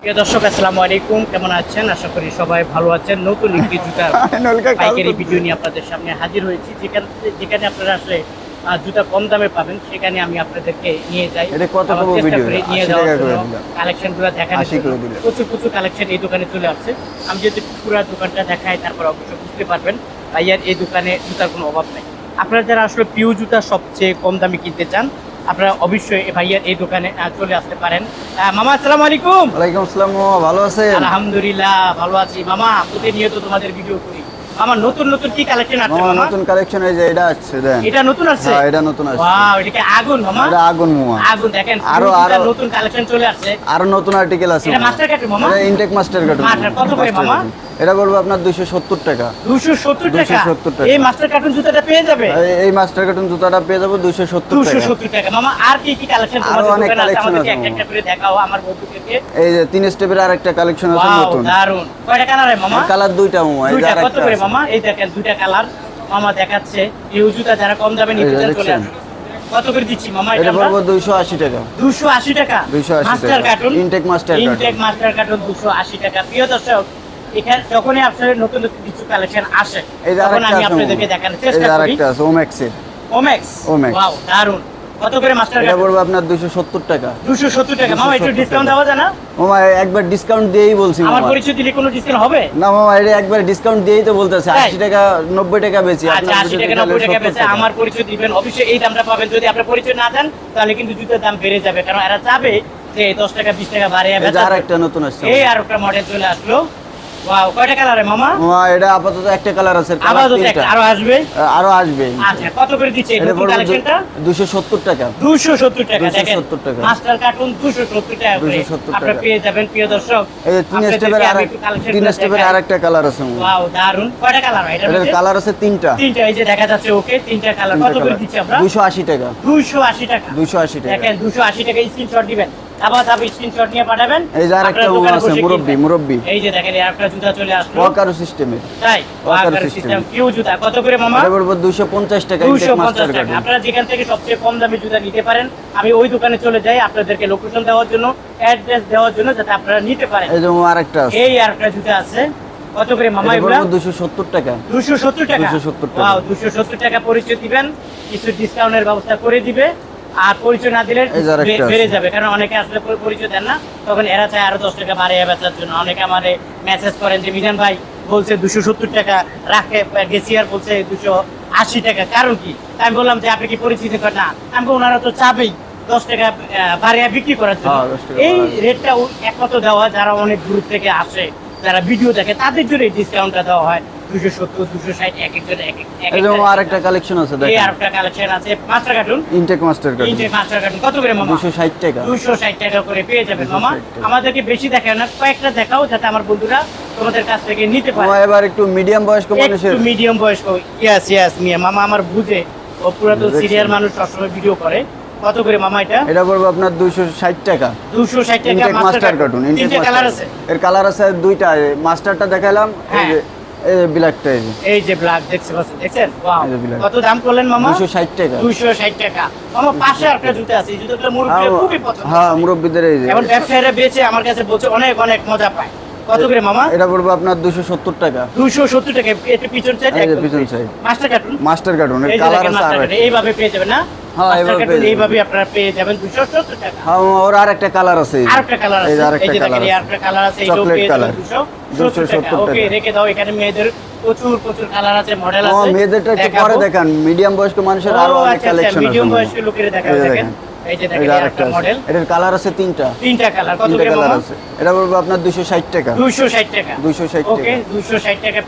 প্রিয় দর্শক আসসালামু আলাইকুম। কেমন আছেন? আশা করি সবাই ভালো আছেন। নতুন একটি জুতার পাইকারি ভিডিও নিয়ে আপনাদের সামনে হাজির হয়েছি। যেখানে যেখানে আপনারা আসলে জুতা কম দামে পাবেন সেখানে আমি আপনাদেরকে নিয়ে যাই। চেষ্টা করি নিয়ে 80 যাওয়ার জন্য কালেকশনগুলো দেখানোর 80 করে জন্য। দিলাম। প্রচুর প্রচুর কালেকশন এই দোকানে চলে আসছে। আমি যদি পুরো দোকানটা দেখাই তারপর অবশ্যই বুঝতে পারবেন ভাইয়ার এই দোকানে জুতার কোনো অভাব নেই। আপনারা যারা আসলে পিউ জুতা সবচেয়ে কম দামে কিনতে চান আপনারা অবশ্যই ভাইয়ার এই দোকানে চলে আসতে পারেন। মামা আসসালামু আলাইকুম। ওয়ালাইকুম আসসালাম ভালো আছেন? আলহামদুলিল্লাহ ভালো আছি। মামা প্রতিনিয়ত তোমাদের ভিডিও করি। আমার নতুন নতুন কি কালেকশন আছে মামা নতুন কালেকশন এই যে এটা আসছে দেন। এটা নতুন আছে হ্যাঁ এটা নতুন ওয়াও এটা কি আগুন মামা? এটা আগুন মামা। আগুন দেখেন আরো- আরও। নতুন কালেকশন চলে আসছে। আরও নতুন আর্টিকেল আছে এটা মাস্টার কাট মামা? এটা ইনটেক মাস্টার কার্টুন মাস্টার কত করে মামা? এটা বলব আপনার 270 টাকা। 270 টাকা? টাকা। এই মাস্টার কার্টুন জুতাটা পেয়ে যাবে? এই- এই মাস্টার কার্টুন জুতাটা পেয়ে যাব 270 টাকা। 270 টাকা। মামা আর কি কি কালেকশন আরও অনেক দোকানে আছে collection আমাদেরকে আছে। একটা একটা করে দেখাও আমার বন্ধুদেরকে। এই যে তিন স্টেপের আরেকটা কালেকশন আছে নতুন। দারুণ কয়টা কালার মামা? কালার দুইটা মামা। এই যে কত করে মামা? এই দেখেন দুইটা কালার মামা দেখাচ্ছে এই জুতা যারা কম দামে নিতে চান চলে আসুন। কত করে দিচ্ছি মামা? এটা এটা পড়ব 280 টাকা। 280 টাকা? 280 মাস্টার টাকা। Cartoon Intake master cartoon। Intake master cartoon 280 টাকা। প্রিয় দর্শক এখানে যখনই আপনাদের নতুন নতুন কিছু কালেকশন আসে তখন আমি আপনাদেরকে দেখানোর চেষ্টা করি। আরেকটা আছে ওম্যাক্সের ওমেক্স Omex। ওয়াও দারুণ কত করে মাস্টার এটা কার্টুন আপনার 270 টাকা। 270 টাকা। মামা একটু ডিসকাউন্ট দেওয়া যায় না? মামা একবার ডিসকাউন্ট দিয়েই বলছি আমার পরিচয় দিলে কোনো ডিসকাউন্ট হবে? না মামা এটা একবার ডিসকাউন্ট দিয়েই তো বলতেছে। 80 টাকা 90 টাকা বেশি আচ্ছা আশি টাকা নব্বই টাকা বেচে আমার পরিচয় দিবেন অবশ্যই এই দামটা পাবেন। যদি আপনার পরিচয় না দেন তাহলে কিন্তু জুতার দাম বেড়ে যাবে। কারণ এরা যে দশ টাকা বিশ টাকা বাড়িয়ে বেচা আর একটা নতুন আসছে এই আর একটা মডেল চলে আসলো। ওয়াও কয়টা কালারে মামা? মামা এটা আপাতত একটা কালার আছে আপাতত। একটা আরও আসবে? আরও আসবে। আচ্ছা কত করে দিচ্ছে এই এটা কালেকশনটা 270 টাকা। দুশো সত্তর টাকা 270 টাকা। মাস্টার কার্টুন দুশো সত্তর টাকা করে। 270 আপনারা টাকা। পেয়ে যাবেন প্রিয় দর্শক। এই তিন স্টেপের আর তিন স্টেপের আরেকটা কালার আছে ওয়াও দারুণ কয়টা কালার এটা এটার কালার আছে তিনটা। তিনটা এই যে দেখা যাচ্ছে ওকে তিনটা কালার কত করে দিচ্ছি আমরা? 280 টাকা। দুইশো আশি টাকা। 280 টাকা। দেখেন দুশো আশি টাকা স্ক্রিনশট দিবেন। নিয়ে পাঠাবেন। এই যে আরেকটা আপনার দোকানে মামা আছে মুরব্বি মুরব্বি। এই যে দেখেন একটা জুতা চলে আসলো। ওয়াকারু সিস্টেমের তাই ওয়াকার ওয়াকার সিস্টেম কিউ জুতা। কত করে মামা? এটা পড়ব 250 টাকা ইনটেক মাস্টার পঞ্চাশ আপনারা যেখান থেকে সবচেয়ে কম দামে জুতা নিতে পারেন আমি ওই দোকানে চলে যাই আপনাদেরকে লোকেশন দেওয়ার জন্য অ্যাড্রেস দেওয়ার জন্য যাতে আপনারা নিতে পারেন। এই যে আরেকটা আছে। এই জুতা আছে। কত করে মামা এগুলা? পড়ব 270 টাকা। দুশো সত্তর টাকা? 270 টাকা। ওয়াও দুশো সত্তর টাকা পরিচয় দিবেন কিছু ডিসকাউন্টের ব্যবস্থা করে দিবে। আর পরিচয় না দিলে। বেড়ে যাবে। কারণ অনেকে আসলে পরিচয় দেন না। তখন এরা চায় আরও দশ টাকা বাড়িয়ে বেচার জন্য। অনেকে আমারে মেসেজ করেন যে মিজান ভাই বলছে দুশো সত্তর টাকা রাখে গেছি আর বলছে দুশো আশি টাকা। কারণ কি? আমি বললাম যে আপনি কি পরিচিত? করেন না। আমি ওনারা তো চাবেই দশ টাকা বাড়িয়ে বিক্রি করার জন্য। হ্যাঁ, 10 টাকা এই। রেটটা একমাত্র দেওয়া যারা অনেক দূর থেকে আসে যারা ভিডিও দেখে তাদের জন্য এই ডিসকাউন্টটা দেওয়া হয়। দুশো সত্তর দুশো ষাট এক একজন এক এক- এক এই যে মামা একটা- আরেকটা কালেকশন আছে দেখেন। আরেকটা কালেকশন আছে master cartoon intake master cartoon তিনটে মাস্টার কার্টুন কত করে মামা? 260 টাকা। দুশো ষাট টাকা করে পেয়ে যাবেন মামা। আমাদেরকে বেশি দেখাও না কয়েকটা দেখাও যাতে আমার বন্ধুরা তোমাদের কাছ থেকে নিতে পারে। মামা এবার একটু মিডিয়াম বয়স্ক মানুষের একটু মিডিয়াম বয়স্ক। ইয়াস ইয়াস মিয়া। মামা আমার বুঝে। ও পুরাতন দেখছেন? সিরিয়ার মানুষ সবসময় ভিডিও করে। কত করে মামা এটা? এটা পড়বে আপনার 260 টাকা। দুশো ষাট টাকা মাস্টার কার্টুন ইনটেক তিনটে কালার আছে। এর কালার আছে দুইটা মাস্টারটা দেখাইলাম এই হ্যাঁ। যে এই ব্ল্যাকটা এই এই যে ব্ল্যাক দেখতে পাচ্ছেন দেখছেন। কত দাম করলেন মামা? 260 টাকা। পাশে একটা জুতো আছে এই জুতোটা মুরব্বীর হ্যাঁ, খুবই পছন্দ হ্যাঁ মুরব্বীদের এই যে। এখন ব্যবসায়ীরা বেচে আমার কাছে বলছে অনেক অনেক মজা পায়। কত করে মামা? এটা পড়বে আপনার 270 টাকা। দুইশো সত্তর টাকা। এটা পিছন সাইড পিছন side। Master cartoon master cartoon এর কালার আছে আর এইভাবে পেয়ে যাবেন না? হ্যাঁ, এইভাবে। এইভাবে আপনারা পেয়ে যাবেন দুইশো সত্তর টাকা। হ্যাঁ ওর আর একটা কালার আছে কালার এই আছে। যে আরেকটা কালার আছে। কালার আছে এইটাও পেয়ে যাবেন কালার। দুশো সত্তর 270 টাকা ওকে রেখে দাও এখানে মেয়েদের প্রচুর প্রচুর কালার আছে মডেল ও মেয়েদেরটা একটু পরে দেখান। মিডিয়াম বয়স্ক মানুষের আরও অনেক আচ্ছা, আচ্ছা, কালেকশন আছে মামা। বয়স্ক লোকের দেখা দেখেন। এই যে দেখেন আরেকটা মডেল এটার কালার আছে তিনটা। তিনটা কালার কত করে কালার আছে। এটা পড়বে আপনার 260 টাকা। 260। ওকে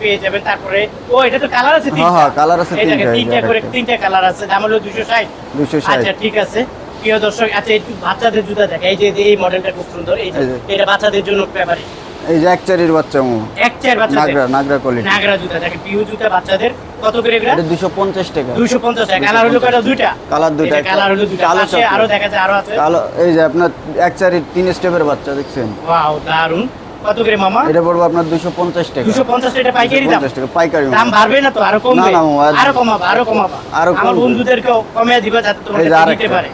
পেয়ে যাবেন। তারপরে ও এটা তো কালার আছে হ্যাঁ, তিনটা। হ্যাঁ, colour আছে তিনটা, তিনটা করে। তিনটা কালার আছে। দাম হলো দুইশো ষাট। 260 আচ্ছা ঠিক আছে। প্রিয় দর্শক আচ্ছা একটু বাচ্চাদের জুতা দেখে এই যে এই মডেলটা খুব সুন্দর। এই। এটা বাচ্চাদের জন্য ফেভারিট এই যে এক চারির বাচ্চা মামা এক চার বাচ্চাদের? নাগরা নাগরা কোয়ালিটি নাগরা জুতা দেখেন পিউ জুতা বাচ্চাদের। কত করে এগুলা? এটা 250 টাকা। দুইশো পঞ্চাশ টাকা। কালার হলো কয়টা দুইটা? কালার দুইটা। কালার হলো দুইটা। কালো আরও দেখা যায় আরও আছে। কালো এই যে আপনার এক চারির তিন স্টেপের বাচ্চা দেখছেন? ওয়াও দারুণ কত করে মামা? এটা পড়বে আপনার 250 টাকা। দুশো পঞ্চাশ পাইকারি দাম? 250 টাকা পাইকারি দাম বাড়বে না তো? আরও কমবে? না, না, আরও কমাবো আরও কমাবো। আরও আমার কমবে। বন্ধুদেরকেও কমিয়ে দিবা যাতে তোমরা নিতে পারে।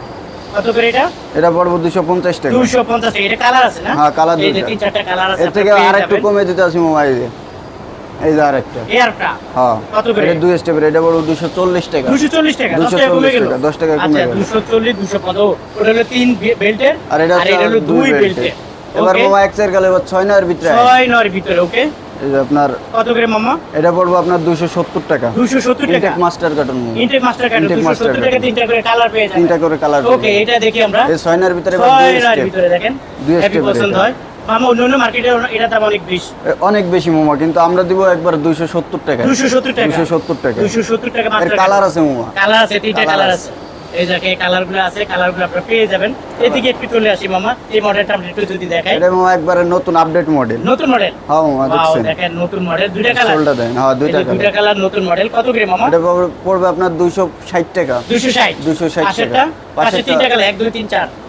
কত করে এটা? এটা পড়ব দুশো পঞ্চাশ টাকা। দুশো পঞ্চাশ টাকা। এটা কালার আছে না? হ্যাঁ, colour এই যে তিন চারটা কালার আছে এর থেকে আর একটু কমে দিতে আসি মোবাইলে। এই যে আরেকটা। এয়ারটা হ্যাঁ। কত করে? এটা দুই স্টেপের এটা দুশো চল্লিশ টাকা। দুশো চল্লিশ টাকা দশ টাকা কমে গেল। 10 টাকা কমে আচ্ছা গেল। দুশো চল্লিশ দুশো পনেরো। ওটা হলো তিন বেল্টের আর এটা হলো দুই বেল্টের এবার ওকে মামা এক চার গেলে এবার ছয় নয়ের ভিতরে আয়। নয়ের ভিতরে ওকে আপনার কত করে মামা? এটা পড়ব আপনার দুশো সত্তর টাকা। দুশো সত্তর টাকা? Master cartoon intake master card Intake দুশো master সত্তর card। টাকা তিনটা করে কালার পেয়ে যাবেন। তিনটা করে কালার ওকে এটা দেখি আমরা। এই ছয় ভিতরে এবার ছয় দুই নয়ের step। ভিতরে দেখেন। দুই হ্যাপি পছন্দ হয়। মামা অন্য অন্য মার্কেটে এটা দাম অনেক বেশি। এ, অনেক বেশি মোমা কিন্তু আমরা দিব একবার দুইশো সত্তর টাকা। দুশো সত্তর টাকা। দুশো সত্তর টাকা। মাস্টার কালার আছে মোমা। কালার আছে তিনটা কালার আছে। এই দেখে কালারগুলো আছে কালারগুলো আপনারা পেয়ে যাবেন। এদিকে একটু চলে আসি মামা এই মডেলটা আপনি একটু যদি দেখাই। এটা মামা একবারে নতুন আপডেট মডেল নতুন মডেল হ্যাঁ মামা দেখছেন। দেখেন নতুন মডেল দুইটা কালার সোলটা দেন হ্যাঁ দুইটা দুইটা কালার কালার নতুন মডেল কত করে মামা? এটা পড়বে- আপনার দুইশো ষাট টাকা। দুশো ষাট। 260 পাশেরটা টাকা। পাশে তিনটা কালার এক দুই তিন চার। হ্যাঁ মোমা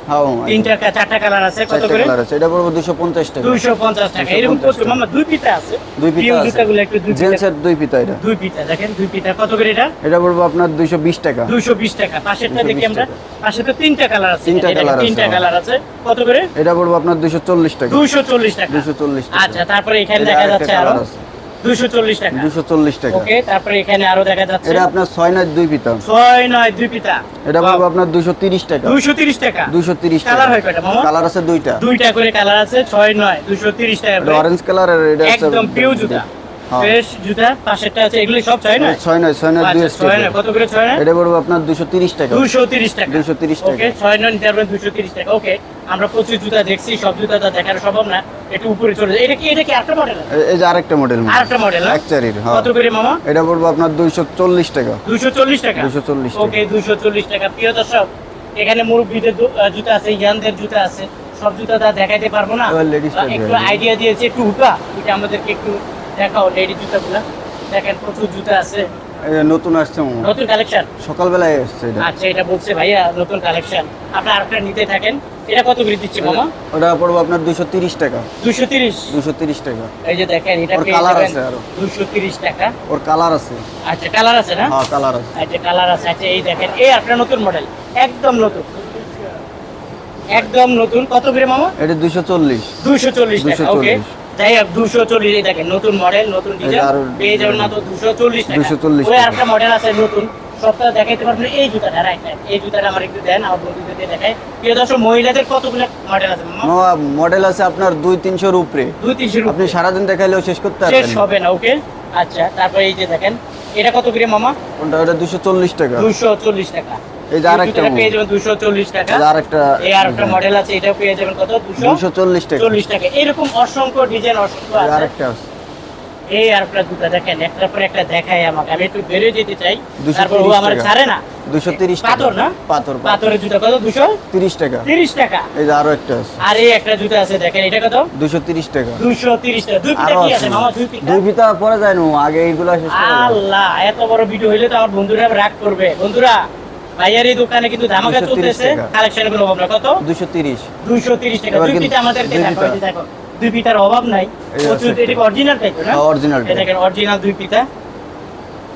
তিনটা চারটা কালার আছে কত করে? কালার আছে এটা পড়বে দুশো পঞ্চাশ টাকা। দুইশো পঞ্চাশ টাকা। এরকম 250 মামা দুই পিতা আছে। দুই পিতা আছে। জুতাগুলো একটু দুই জেন্টসের দুই পিতা এটা। দুই পিতা দেখেন দুই পিতা কত করে এটা? এটা পড়বে আপনার দুইশো বিশ টাকা। দুইশো বিশ টাকা। পাশেরটা দেখি আমরা। পাশে তো তিনটা কালার আছে। তিনটা আছে, হ্যাঁ। কালার আছে। কত করে? এটা পড়বে আপনার দুইশো চল্লিশ টাকা। দুইশো চল্লিশ টাকা। আচ্ছা তারপরে এখানে দেখা যাচ্ছে আরও। টাকা। টাকা। ওকে তারপরে এখানে আরও দেখা যাচ্ছে। এটা আপনার ছয় নয় দুই পিতা। ছয় নয় দুই পিতা। এটা পড়বে আপনার দুশো তিরিশ টাকা। দুইশো তিরিশ টাকা। দুশো তিরিশ টাকা। কালার হয় কয়টা মামা? কালার আছে দুইটা। দুইটা করে কালার আছে ছয় নয় দুইশো তিরিশ টাকা অরেঞ্জ কালার আর এটা একদম পিউ জুতা। ফ্রেশ জুতা পাশেরটা আছে এগুলো সব ছয় নয়? ছয় নয় ছয় নয় দুই আচ্ছা, ছয় নয় কত করে ছয় নয়? এটা পড়বে আপনার দুশো তিরিশ টাকা। দুশো তিরিশ টাকা। 230 টাকা। ওকে ছয় নয় নিতে পারবেন দুশো তিরিশ টাকা। ওকে আমরা প্রচুর জুতা দেখছি সব জুতা তো দেখার সম্ভব না। একটু উপরে চলে যায় এটা কি এটা কি একটা মডেল এই যে আরেকটা মডেল আরেকটা মডেল এক হ্যাঁ। কত করে মামা? এটা পড়বে আপনার দুইশো চল্লিশ টাকা। দুশো চল্লিশ টাকা? 240 টাকা। ওকে দুশো চল্লিশ টাকা। প্রিয় দর্শক এখানে মুরব্বীদের জুতা আছে ইয়ানদের জুতা আছে। সব জুতা দেখাইতে পারব না। একটু আইডিয়া দিয়েছে একটু উঠা এটা আমাদেরকে একটু দেখাও লেডি জুতাগুলা। দেখেন প্রচুর জুতা আছে। নতুন আসছে নতুন কালেকশন সকালবেলায় এটা। আচ্ছা এটা বলছে ভাইয়া নতুন কালেকশন আপনি আরেকটা নিতে থাকেন। এটা কত করে দিচ্ছি মামা? ওটা পড়বে আপনার দুশো তিরিশ টাকা। দুশো তিরিশ? দুশো তিরিশ টাকা। এই যে দেখেন এটা ওর যাবেন আছে আরও। দুশো তিরিশ টাকা। ওর কালার আছে। আচ্ছা কালার আছে না? হ্যাঁ কালার আছে। আচ্ছা কালার আছে। আচ্ছা এই দেখেন এই একটা নতুন মডেল একদম নতুন। একদম নতুন। কত করে মামা? এটা দুশো চল্লিশ। দুশো চল্লিশ টাকা ওকে যাই হোক দুশো চল্লিশ দেখেন নতুন মডেল নতুন ডিজাইন পেয়ে যাবেন না তো দুশো চল্লিশ 240 ওই টাকা। মডেল আছে নতুন সপ্তাহে দেখাইতে পারবেন এই জুতাটা রাইট এই জুতাটা আমার একটু দেন আমার বন্ধুদেরকে দেখাই প্রিয় দর্শক মহিলাদের কতগুলো মডেল আছে মামা? মডেল আছে আপনার দুই তিনশোর উপরে। দুই তিনশো আপনি সারাদিন দেখাইলেও শেষ করতে পারবেন। হবে না ওকে আচ্ছা তারপরে এই যে দেখেন এটা কত করে মামা? কোনটা? ওটা দুশো চল্লিশ টাকা। দুশো চল্লিশ টাকা। এই যে আরেকটা পেয়ে যাবেন দুশো চল্লিশ টাকা। এই যে আরেকটা এই আরেকটা মডেল আছে এটাও পেয়ে যাবেন কত? দুশো দুশো চল্লিশ টাকা। চল্লিশ টাকা। এরকম অসংখ্য ডিজাইন অসংখ্য এই আছে। আরেকটা আছে। এই আরেকটা জুতা দেখেন একটার পর একটা দেখাই আমাকে। আমি একটু বেরিয়ে যেতে চাই। 230 তারপর ও আমার ছাড়ে না। দুশো তিরিশ টাকা। পাথর না? পাথর পাথরের জুতা কত? দুশো তিরিশ টাকা। তিরিশ টাকা। এই যে আরও একটা আছে। আর এই একটা জুতা আছে দেখেন এটা কত? দুশো তিরিশ টাকা। দুশো তিরিশ টাকা। দুই পিতা আরও কি আছে। আছে মামা? দুই পিতা দুই পিতা পরে যায় না আগে এইগুলা শেষ করে আল্লাহ এত বড় ভিডিও হইলে তো আমার বন্ধুরা রাগ করবে। বন্ধুরা ভাইয়ার এই দোকানে কিন্তু ধামাকা চলতেছে কালেকশনগুলো কত? দুশো তিরিশ। দুইশো তিরিশ টাকা। দুই দুই দেখো দেখো। দুই অভাব নাই। প্রচুর এটা অরিজিনাল টাইপ না? হ্যাঁ, original এই দেখেন অরিজিনাল দুই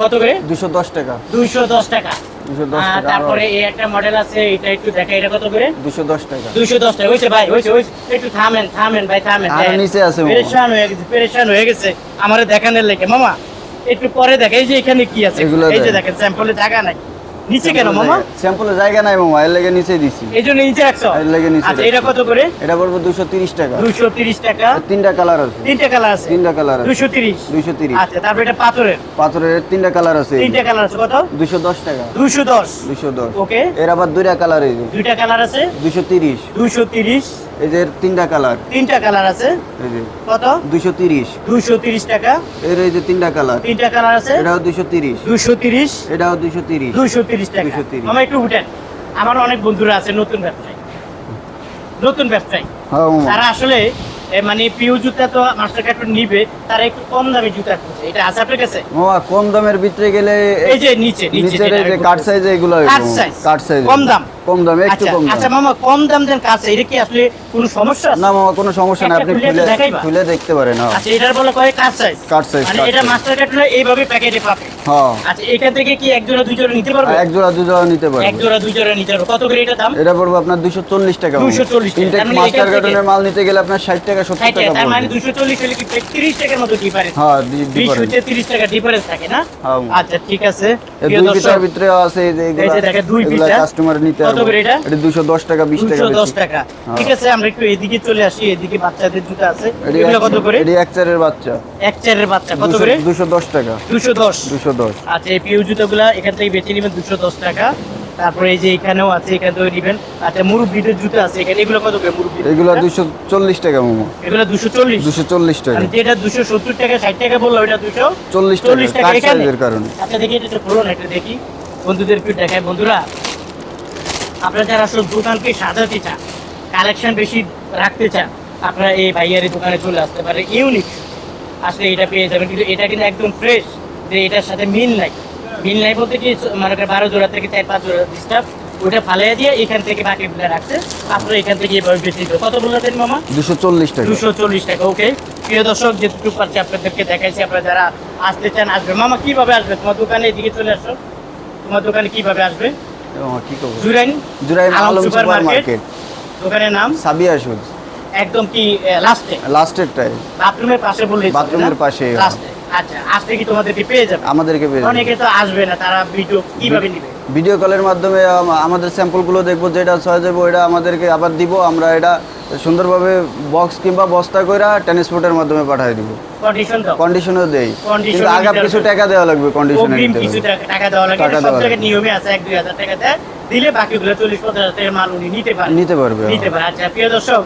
কত করে? দুশো দশ টাকা। দুইশো দশ টাকা। দুশো দশ আহ, টাকা তারপরে এই একটা মডেল আছে এটা একটু দেখা এটা কত করে? দুশো দশ টাকা। দুইশো দশ টাকা। হয়েছে ভাই হয়েছে হয়েছে। একটু থামেন থামেন ভাই থামেন। আরও নিচে আছে পেরেশান হয়ে গেছে পেরেশান হয়ে গেছে। আমার দেখানোর লেগে। মামা একটু পরে দেখ এই যে এখানে কি আছে? এগুলো এই যে দেখেন স্যাম্পলে জায়গা নাই। নিচে কেন মামা? স্যাম্পলে জায়গা নাই মামা এর লেগে নিচে দিছি। এই জন্য নিচে রাখছো? এর লেগে নিচে আচ্ছা এটা কত করে? এটা পড়ব দুশো তিরিশ টাকা। দুইশো তিরিশ টাকা। তিনটা কালার আছে। তিনটা কালার আছে? তিনটা কালার আছে। দুইশো তিরিশ। দুইশো তিরিশ। আচ্ছা তারপর এটা পাথরের। পাথরের তিনটা কালার আছে। তিনটা কালার আছে কত? দুশো দশ টাকা। দুইশো দশ। দুশো দশ। ওকে। এর আবার দুইটা কালার যে। দুইটা কালার আছে? দুশো তিরিশ। দুইশো তিরিশ। এই যে এর তিনটা কালার তিনটা কালার আছে? কত? দুশো তিরিশ। দুইশো তিরিশ টাকা। এর এই যে তিনটা কালার তিনটা কালার আছে? এটাও দুশো তিরিশ। দুইশো তিরিশ। এটাও দুশো তিরিশ। দুইশো তিরিশ টাকা। 230 একটু উঠেন আমার অনেক বন্ধুরা আছে নতুন ব্যবসায়ী। নতুন ব্যবসায়ী। হ্যাঁ তারা আসলে মানে পিউ জুতা তো মাস্টার কার্টুন নিবে তারা একটু কম দামে জুতা এটা আছে আপনার কাছে? ও কম দামের ভিতরে গেলে এই যে নিচে নিচে কাট সাইজ এগুলো কাট সাইজ কাট সাইজ কম দাম। কম দামে একটু আচ্ছা কম আচ্ছা মামা কম দাম দেন কাছে এটা কি আসলে কোনো সমস্যা আছে? না মামা কোনো সমস্যা না আপনি খুলে খুলে দেখতে পারেন হ্যাঁ। আচ্ছা এটার বলে কয় কাজ সাইজ কাট সাইজ মানে এটা মাস্টার কার্টুনে এইভাবে প্যাকেটে পাবে? হ্যাঁ। আচ্ছা এখান থেকে কি এক জোড়া দুই জোড়া নিতে পারবে? এক জোড়া দু জোড়া নিতে এক জোড়া দুই জোড়া নিতে পারবে। কত করে এটা দাম? এটা পড়বে আপনার দুশো চল্লিশ টাকা 240 টাকা। মানে মাস্টার কার্টনের মাল নিতে গেলে আপনার ষাট টাকা সত্তর ষাট টাকা। টাকা, তার মানে পড়বে। দুশো চল্লিশ হলে কি তিরিশ টাকার মতো ডিফারেন্স হ্যাঁ difference। হচ্ছে তিরিশ টাকা ডিফারেন্স থাকে না? হ্যাঁ। আচ্ছা ঠিক আছে। দুই ভিতরে আছে এই যে দুই এগুলা কাস্টমার নিতে কত করে এটা? এটা দুশো দশ টাকা বিশ টাকা 210 টাকা। হ্যাঁ। ঠিক আছে আমরা একটু এদিকে চলে আসি এদিকে বাচ্চাদের জুতা আছে। এগুলো কত করে? এটি এক চারের বাচ্চা। এক চারের বাচ্চা কত করে? দুশো দশ টাকা। দুশো দশ। দুশো দশ। আচ্ছা এই পিউ জুতোগুলা এখান থেকে বেছে নেবেন দুশো দশ টাকা। তারপরে এই যে এখানেও আছে এখান থেকে নেবেন। আচ্ছা মুরব্বিদের জুতো আছে এখানে। এগুলো কত করে মুরব্বি এগুলো দুশো চল্লিশ টাকা মোমো। এগুলো যেটা বলল চল্লিশ টাকা এখানে? কারণে? আচ্ছা দেখি এটা একটু খুলুন একটু দেখি। বন্ধুদের একটু দেখায় বন্ধুরা আপনারা যারা আসলে দোকানকে সাজাতে চান কালেকশন বেশি রাখতে চান আপনারা এই ভাইয়ারি দোকানে চলে আসতে পারে ইউনিক আসলে এটা পেয়ে যাবেন কিন্তু এটা কিন্তু একদম ফ্রেশ যে এটার সাথে মিল নাই। মিল নাই বলতে কি মনে করেন বারো জোড়া থেকে চার পাঁচ জোড়া ডিস্টার্ব ওটা ফালিয়ে দিয়ে এখান থেকে বাকিগুলো রাখছে। আপনারা এখান থেকে এভাবে বেশি কত বললেন মামা? দুশো চল্লিশ টাকা। দুশো চল্লিশ টাকা ওকে প্রিয় দর্শক যেটুকু পারছি আপনাদেরকে দেখাইছি আপনারা যারা আসতে চান আসবে মামা কীভাবে আসবে? তোমার দোকানে এদিকে চলে আসো। তোমার দোকানে কীভাবে আসবে? Jurain Jurain Alam supermarket. Super super market. Market দোকানের নাম? সাবিয়া শুজ একদম কি লাস্টে লাস্টেরটাই বাথরুমের পাশে বললে বাথরুমের পাশে, হ্যাঁ। লাস্টে আচ্ছা আসলে কি তোমাদেরকে পেয়ে যাবে? আমাদেরকে পেয়ে যাবে। অনেকে তো আসবে না তারা ভিডিও কীভাবে নিবে? ভিডিও কলের মাধ্যমে আমাদের স্যাম্পলগুলো দেখব যেটা সহজ এটা আমাদেরকে আবার দিব আমরা এটা সুন্দরভাবে বক্স কিংবা বস্তা করে ট্রান্সপোর্টের মাধ্যমে পাঠিয়ে দিব। কন্ডিশন দাও। কন্ডিশনও দেই। কিন্তু কিছু টাকা দেওয়া লাগবে কন্ডিশনে কিছু টাকা- দেওয়া লাগে টাকা সব দেওয়া জায়গায় নিয়মে আছে এক দুই হাজার টাকা দেয়। দিলে বাকিগুলো চল্লিশ পঞ্চাশ হাজার টাকার মাল উনি নিতে পারে নিতে পারবে নিতে পারে আচ্ছা প্রিয় দর্শক